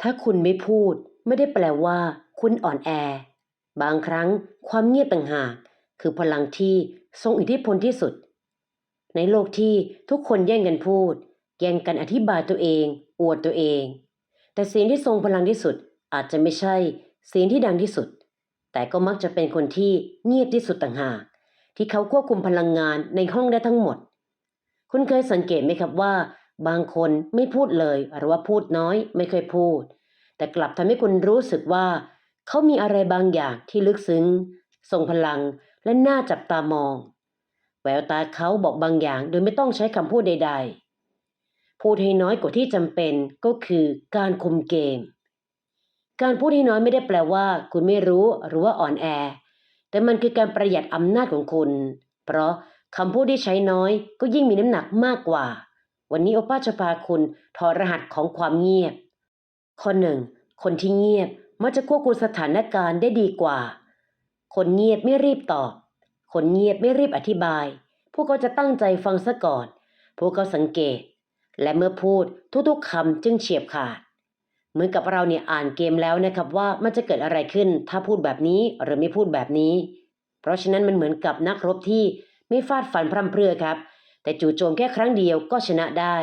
ถ้าคุณไม่พูดไม่ได้แปลว่า คุณอ่อนแอ บางครั้งความเงียบต่างหากคือพลังที่ทรงอิทธิพลที่สุด ในโลกที่ทุกคนแย่งกันพูด แย่งกันอธิบายตัวเอง อวดตัวเอง แต่เสียงที่ทรงพลังที่สุดอาจจะไม่ใช่เสียงที่ดังที่สุด แต่ก็มักจะเป็นคนที่เงียบที่สุดต่างหาก ที่เขาควบคุมพลังงานในห้องได้ทั้งหมด คุณเคยสังเกตไหมครับว่า บางคนไม่พูดเลยหรือว่าพูดน้อยไม่เคยพูด แต่กลับทำให้คุณรู้สึกว่า เขามีอะไรบางอย่างที่ลึกซึ้งทรงพลังและน่าจับตามอง แววตาเขาบอกบางอย่างโดยไม่ต้องใช้คำพูดใด ๆ พูดให้น้อยกว่าที่จำเป็นก็คือการคุมเกม การพูดให้น้อยไม่ได้แปลว่า คุณไม่รู้หรือว่าอ่อนแอ แต่มันคือการประหยัดอำนาจของคุณ เพราะคำพูดที่ใช้น้อยก็ยิ่งมีน้ำหนักมากกว่า วันนี้โอป้าจะพาคุณถอดรหัสของความเงียบ ข้อหนึ่งคนที่เงียบมักจะควบคุมสถานการณ์ได้ดีกว่า คนเงียบไม่รีบตอบ คนเงียบไม่รีบอธิบาย พวกเขาจะตั้งใจฟังซะก่อน พวกเขาสังเกต และเมื่อพูดทุกๆคำจึงเฉียบขาด เหมือนกับเราเนี่ยอ่านเกมแล้วนะครับว่ามันจะเกิดอะไรขึ้น ถ้าพูดแบบนี้หรือไม่พูดแบบนี้ เพราะฉะนั้นมันเหมือนกับนักรบที่ไม่ฟาดฟันพร่ำเพรื่อครับ แต่จู่โจมแค่ครั้งเดียวก็ชนะได้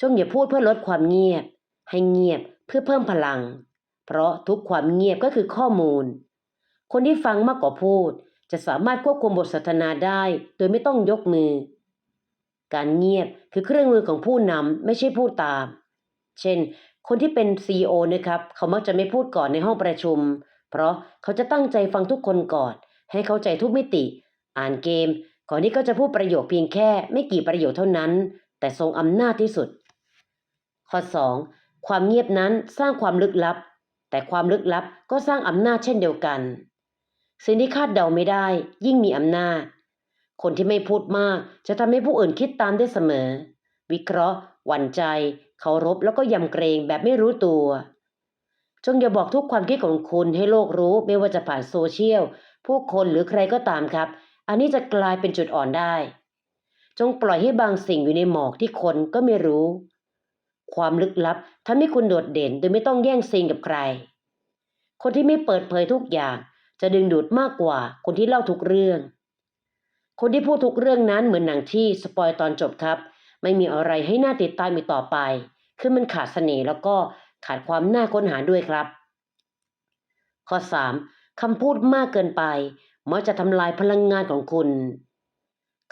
จงอย่าพูดเพื่อลดความเงียบ ให้เงียบเพื่อเพิ่มพลัง เพราะทุกความเงียบก็คือข้อมูล คนที่ฟังมากกว่าพูด จะสามารถควบคุมบทสนทนาได้ โดยไม่ต้องยกมือ การเงียบคือเครื่องมือของผู้นำไม่ใช่ผู้ตาม เช่น คนที่เป็น CEO นะครับ เขามักจะไม่พูดก่อนในห้องประชุม เพราะเขาจะตั้งใจฟังทุกคนก่อน ให้เข้าใจทุกมิติ อ่านเกม ก่อนที่เขาจะพูดประโยคเพียงแค่ไม่กี่ประโยคเท่านั้น แต่ทรงอำนาจที่สุด ข้อ 2. ความเงียบนั้นสร้างความลึกลับ แต่ความลึกลับก็สร้างอำนาจเช่นเดียวกัน สิ่งที่คาดเดาไม่ได้ ยิ่งมีอำนาจ คนที่ไม่พูดมากจะทำให้ผู้อื่นคิดตามได้เสมอ วิเคราะห์ หวั่นใจ เคารพแล้วก็ยำเกรงแบบไม่รู้ตัว จงอย่าบอกทุกความคิดของคุณให้โลกรู้ไม่ว่าจะผ่านโซเชียลผู้คนหรือใครก็ตามครับ อันนี้จะกลายเป็นจุดอ่อนได้ จงปล่อยให้บางสิ่งอยู่ในหมอกที่คนก็ไม่รู้ ความลึกลับทำให้คุณโดดเด่นโดยไม่ต้องแย่งซีนกับใคร คนที่ไม่เปิดเผยทุกอย่างจะดึงดูดมากกว่าคนที่เล่าทุกเรื่อง คนที่พูดทุกเรื่องนั้นเหมือนหนังที่สปอยตอนจบครับ ไม่มีอะไรให้หน่าติดตามอีกต่อไป คือมันขาดเสน่ห์แล้วก็ขาดความน่าค้นหาด้วยครับ ข้อ 3. คำพูดมากเกินไป มักจะทำลายพลังงานของคุณ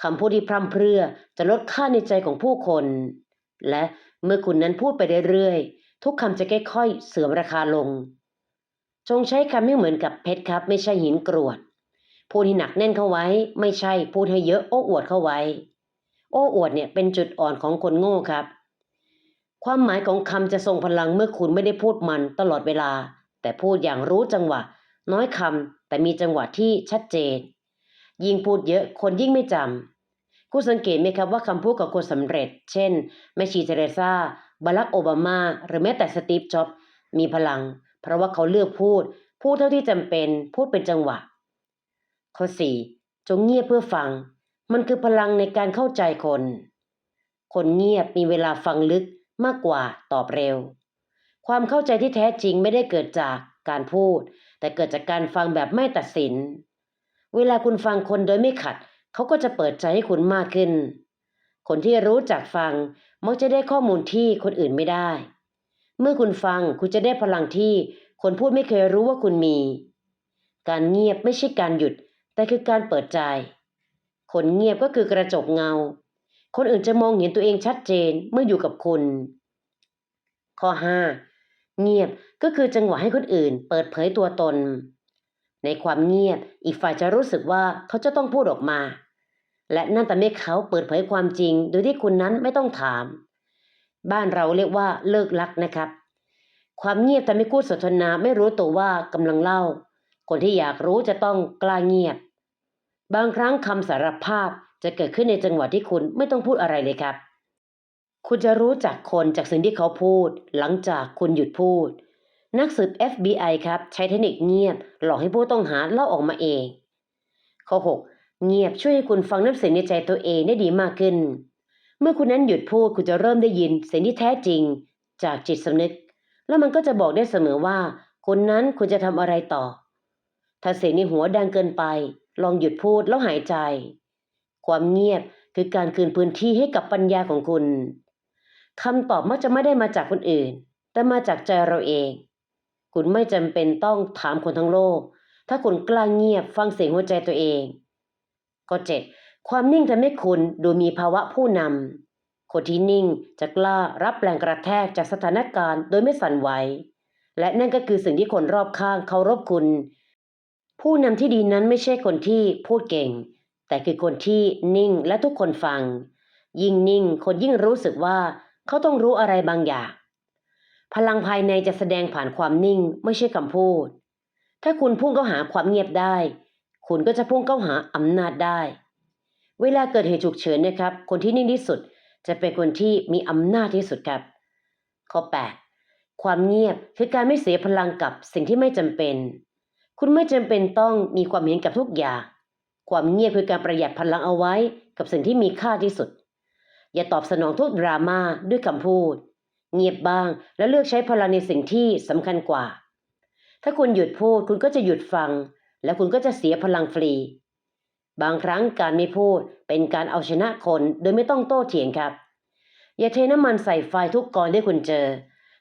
คำพูดที่พร่ำเพรื่อจะลดค่าในใจของผู้คน และเมื่อคุณนั้นพูดไปเรื่อยๆ ทุกคำจะค่อยๆเสื่อมราคาลง จงใช้คำไม่เหมือนกับเพชรครับ ไม่ใช่หินกรวด พูดให้หนักแน่นเข้าไว้ ไม่ใช่พูดให้เยอะโอ้อวดเข้าไว้ โอ้อวดเนี่ยเป็นจุดอ่อนของคนโง่ครับ ความหมายของคำจะทรงพลังเมื่อคุณไม่ได้พูดมันตลอดเวลา แต่พูดอย่างรู้จังหวะ น้อยคำแต่มีจังหวะที่ชัดเจน ยิ่งพูดเยอะคนยิ่งไม่จำคุณสังเกตไหมครับว่าคำพูดของคนสำเร็จ เช่นแมชีเทเรซาบารักโอบามา หรือแม้แต่สตีฟจ็อบมีพลัง เพราะว่าเขาเลือกพูด พูดเท่าที่จำเป็น พูดเป็นจังหวะ ข้อ 4. จงเงียบเพื่อฟัง มันคือพลังในการเข้าใจคน คนเงียบมีเวลาฟังลึกมากกว่าตอบเร็ว ความเข้าใจที่แท้จริงไม่ได้เกิดจากการพูด แต่เกิดจากการฟังแบบไม่ตัดสิน เวลาคุณฟังคนโดยไม่ขัด เขาก็จะเปิดใจให้คุณมากขึ้น คนที่รู้จักฟังมักจะได้ข้อมูลที่คนอื่นไม่ได้ เมื่อคุณฟังคุณจะได้พลังที่คนพูดไม่เคยรู้ว่าคุณมี การเงียบไม่ใช่การหยุด แต่คือการเปิดใจ คนเงียบก็คือกระจกเงา คนอื่นจะมองเห็นตัวเองชัดเจนเมื่ออยู่กับคุณ ข้อ 5. เงียบ ก็คือจังหวะให้คนอื่น เปิดเผยตัวตน ในความเงียบอีกฝ่ายจะรู้สึกว่าเขาจะต้องพูดออกมา และนั่นทำให้เขาเปิดเผยความจริง โดยที่คุณนั้นไม่ต้องถาม บ้านเราเรียกว่าเลิกลักนะครับ ความเงียบทำให้คู่สนทนาไม่รู้ตัวว่ากำลังเล่า คนที่อยากรู้จะต้องกล้าเงียบ บางครั้งคำสารภาพจะเกิดขึ้นในจังหวะที่คุณไม่ต้องพูดอะไรเลยครับ คุณจะรู้จักคนจากสิ่งที่เขาพูด หลังจากคุณหยุดพูด นักสืบ FBI ครับ ใช้เทคนิคเงียบ หลอกให้ผู้ต้องหาเล่าออกมาเอง ข้อ 6 เงียบช่วยให้คุณฟังน้ำเสียงในใจตัวเองได้ดีมากขึ้น เมื่อคุณนั้นหยุดพูดคุณจะเริ่มได้ยินเสียงที่แท้จริง จากจิตสำนึก แล้วมันก็จะบอกได้เสมอว่าคนนั้นควรจะทำอะไรต่อ ถ้าเสียงในหัวดังเกินไป ลองหยุดพูดแล้วหายใจ ความเงียบคือการคืนพื้นที่ให้กับปัญญาของคุณคำตอบมักจะไม่ได้มาจากคนอื่น แต่มาจากใจเราเอง คุณไม่จำเป็นต้องถามคนทั้งโลก ถ้าคุณกล้าเงียบฟังเสียงหัวใจตัวเองข้อเจ็ดความนิ่งทำให้คุณดูมีภาวะผู้นำคนที่นิ่งจะกล้ารับแรงกระแทกจากสถานการณ์โดยไม่สั่นไหว และนั่นก็คือสิ่งที่คนรอบข้างเคารพคุณ ผู้นำที่ดีนั้นไม่ใช่คนที่พูดเก่ง แต่คือคนที่นิ่งและทุกคนฟัง ยิ่งนิ่งคนยิ่งรู้สึกว่าเขาต้องรู้อะไรบางอย่าง พลังภายในจะแสดงผ่านความนิ่งไม่ใช่คำพูด ถ้าคุณพุ่งเข้าหาความเงียบได้ คุณก็จะพุ่งเข้าหาอำนาจได้ เวลาเกิดเหตุฉุกเฉินนะครับ คนที่นิ่งที่สุดจะเป็นคนที่มีอำนาจที่สุดครับ ข้อ 8 ความเงียบคือการไม่เสียพลังกับสิ่งที่ไม่จำเป็น คุณไม่จำเป็นต้องมีความเห็นกับทุกอย่าง ความเงียบคือการประหยัดพลังเอาไว้กับสิ่งที่มีค่าที่สุด อย่าตอบสนองทุกดราม่าด้วยคำพูด เงียบบ้าง และเลือกใช้พลังในสิ่งที่สำคัญกว่า ถ้าคุณหยุดพูดคุณก็จะหยุดฟัง และคุณก็จะเสียพลังฟรี บางครั้งการไม่พูดเป็นการเอาชนะคนโดยไม่ต้องโต้เถียงครับ อย่าเทน้ำมันใส่ไฟทุกกรที่คุณเจอ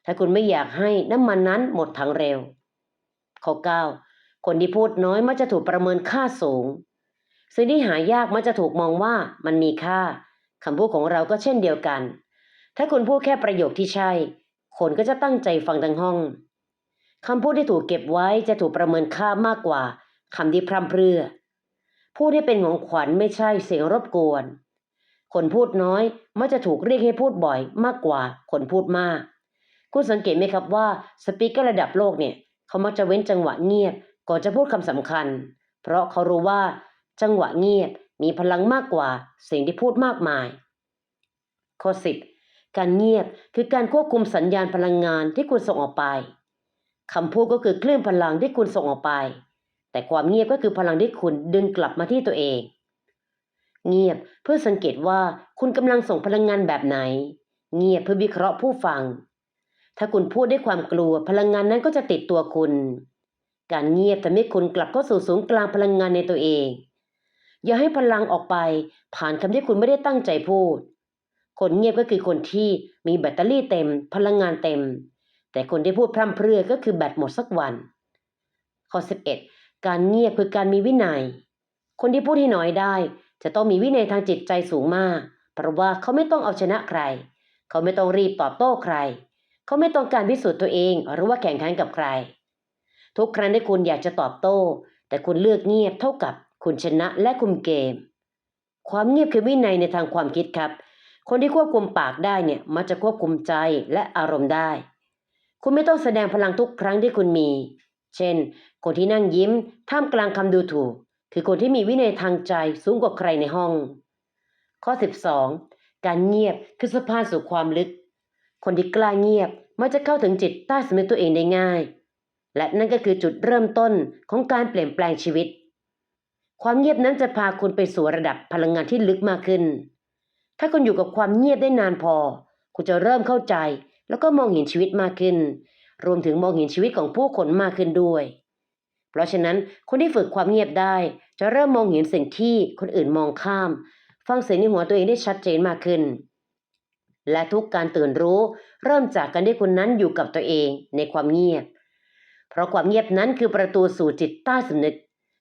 ถ้าคุณไม่อยากให้น้ำมันนั้นหมดถังเร็ว ข้อ 9 คนที่พูดน้อยมักจะถูกประเมินค่าสูงสิ่งที่หายากมักจะถูกมองว่ามันมีค่าคำพูดของเราก็เช่นเดียวกัน ถ้าคุณพูดแค่ประโยคที่ใช่ คนก็จะตั้งใจฟังทั้งห้องคำพูดที่ถูกเก็บไว้จะถูกประเมินค่ามากกว่าคำที่พร่ำเพรื่อ พูดให้เป็นของขวัญไม่ใช่เสียงรบกวน คนพูดน้อยมักจะถูกเรียกให้พูดบ่อยมากกว่าคนพูดมาก คุณสังเกตไหมครับว่าสปีกเกอร์ระดับโลกเนี่ยเขามักจะเว้นจังหวะเงียบ ก่อนจะพูดคำสำคัญ เพราะเขารู้ว่า จังหวะเงียบมีพลังมากกว่าสิ่งที่พูดมากมายข้อ10 การเงียบคือการควบคุมสัญญาณพลังงานที่คุณส่งออกไปคำพูดก็คือคลื่นพลังที่คุณส่งออกไป แต่ความเงียบก็คือพลังที่คุณดึงกลับมาที่ตัวเอง เงียบเพื่อสังเกตว่าคุณกำลังส่งพลังงานแบบไหน เงียบเพื่อวิเคราะห์ผู้ฟัง ถ้าคุณพูดด้วยความกลัวพลังงานนั้นก็จะติดตัวคุณ การเงียบทำให้คุณกลับเข้าสู่ศูนย์กลางพลังงานในตัวเอง อย่าให้พลังออกไป ผ่านคำที่คุณไม่ได้ตั้งใจพูด คนเงียบก็คือคนที่มีแบตเตอรี่เต็ม พลังงานเต็ม แต่คนที่พูดพร่ำเพรื่อก็คือแบตหมดสักวัน ข้อ 11 การเงียบคือการมีวินัย คนที่พูดให้น้อยได้ จะต้องมีวินัยทางจิตใจสูงมาก เพราะว่าเขาไม่ต้องเอาชนะใคร เขาไม่ต้องรีบตอบโต้ใคร เขาไม่ต้องการพิสูจน์ตัวเองหรือว่าแข่งขันกับใคร ทุกครั้งที่คุณอยากจะตอบโต้ แต่คุณเลือกเงียบเท่ากับคุณชนะและคุมเกม ความเงียบคือวินัยในทางความคิดครับ คนที่ควบคุมปากได้เนี่ยมักจะควบคุมใจและอารมณ์ได้ คุณไม่ต้องแสดงพลังทุกครั้งที่คุณมี เช่น คนที่นั่งยิ้มท่ามกลางคำดูถูก คือคนที่มีวินัยทางใจสูงกว่าใครในห้อง ข้อ 12 การเงียบคือสะพานสู่ความลึก คนที่กล้าเงียบมักจะเข้าถึงจิตใต้สำนึกตัวเองได้ง่าย และนั่นก็คือจุดเริ่มต้นของการเปลี่ยนแปลงชีวิต ความเงียบนั้นจะพาคุณไปสู่ระดับพลังงานที่ลึกมากขึ้น ถ้าคุณอยู่กับความเงียบได้นานพอ คุณจะเริ่มเข้าใจ แล้วก็มองเห็นชีวิตมากขึ้น รวมถึงมองเห็นชีวิตของผู้คนมากขึ้นด้วย เพราะฉะนั้นคนที่ฝึกความเงียบได้ จะเริ่มมองเห็นสิ่งที่คนอื่นมองข้าม ฟังเสียงในหัวตัวเองได้ชัดเจนมากขึ้น และทุกการตื่นรู้ เริ่มจากการที่คุณนั้นอยู่กับตัวเองในความเงียบ เพราะความเงียบนั้นคือประตูสู่จิตใต้สำนึก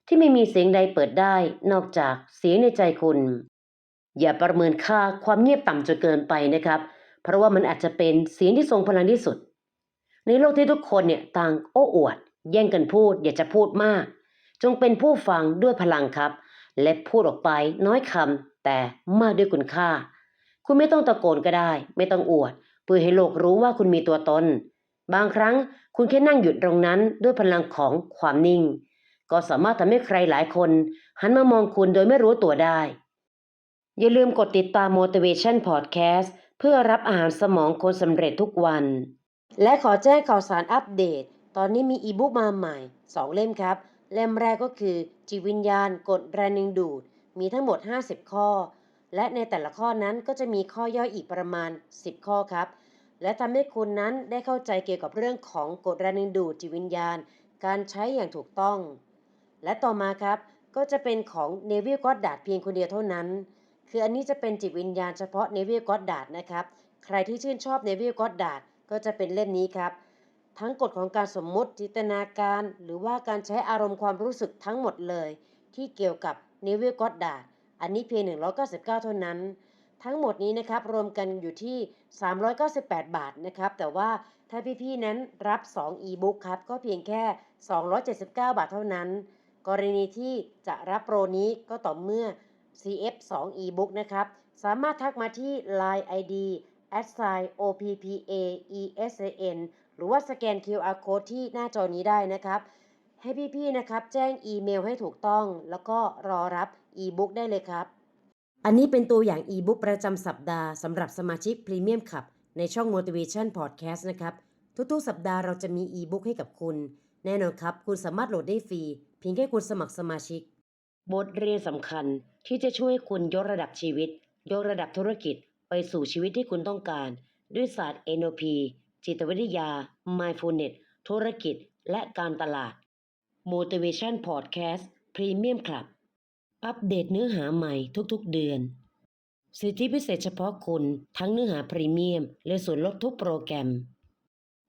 ที่ไม่มีเสียงใดเปิดได้นอกจากเสียงในใจคุณ อย่าประเมินค่าความเงียบต่ำจนเกินไปนะครับ เพราะว่ามันอาจจะเป็นเสียงที่ทรงพลังที่สุด ในโลกที่ทุกคนเนี่ยต่างโอ้อวด แย่งกันพูด อยากจะพูดมาก จงเป็นผู้ฟังด้วยพลังครับ และพูดออกไปน้อยคำแต่มากด้วยคุณค่า คุณไม่ต้องตะโกนก็ได้ ไม่ต้องอวด เพื่อให้โลกรู้ว่าคุณมีตัวตน บางครั้งคุณแค่นั่งหยุดตรงนั้นด้วยพลังของความนิ่ง ก็สามารถทำให้ใครหลายคน หันมามองคุณโดยไม่รู้ตัวได้ อย่าลืมกดติดตาม motivation podcast เพื่อรับอาหารสมองคนสำเร็จทุกวัน และขอแจ้งข่าวสารอัปเดต ตอนนี้มีอีบุ๊กมาใหม่ 2 เล่มครับ เล่มแรกก็คือ จิตวิญญาณกฎแรงดึงดูด มีทั้งหมด 50 ข้อ และในแต่ละข้อนั้นก็จะมีข้อย่อยอีกประมาณ 10 ข้อครับ และทำให้คุณนั้นได้เข้าใจเกี่ยวกับเรื่องของกฎแรงดึงดูดจิตวิญญาณ การใช้อย่างถูกต้อง และต่อมาครับ ก็จะเป็นของเนวิลก็อดดาดเพียงคนเดียวเท่านั้น คืออันนี้จะเป็นจิตวิญญาณเฉพาะเนวิลก็อดดาดนะครับ ใครที่ชื่นชอบเนวิลก็อดดาดก็จะเป็นเล่มนี้ครับ ทั้งกฎของการสมมุติจินตนาการ หรือว่าการใช้อารมณ์ความรู้สึกทั้งหมดเลย ที่เกี่ยวกับเนวิลก็อดดาดอันนี้เพียง 199 เท่านั้น ทั้งหมดนี้นะครับรวมกันอยู่ที่ 398 บาทนะครับ แต่ว่าถ้าพี่ๆนั้นรับ 2 e-book ครับ ก็เพียงแค่ 279 บาทเท่านั้น กรณีที่จะรับโปรนี้ก็ต่อเมื่อ CF 2 e-book นะครับ สามารถทักมาที่ Line ID s i o p p a e s a n หรือว่าสแกน QR code ที่หน้าจอนี้ได้นะครับ ให้พี่ๆนะครับ แจ้งอีเมลให้ถูกต้อง แล้วก็รอรับ e-book ได้เลยครับ อันนี้เป็นตัวอย่าง e-book ประจำสัปดาห์สำหรับสมาชิก Premium Club ในช่อง Motivation Podcast นะครับ ทุกๆ สัปดาห์เราจะมี e-book ให้กับคุณ แน่นอนครับ คุณสามารถโหลดได้ฟรี เพียงแค่คุณสมัครสมาชิก บทเรียนสำคัญที่จะช่วยคุณยกระดับชีวิต ยกระดับธุรกิจไปสู่ชีวิตที่คุณต้องการ ด้วยศาสตร์ NLP จิตวิทยา Mindfulness ธุรกิจ และการตลาด Motivation Podcast Premium Club อัปเดตเนื้อหาใหม่ทุกๆเดือน สิทธิพิเศษเฉพาะคุณทั้งเนื้อหาพรีเมียม และส่วนลดทุกโปรแกรม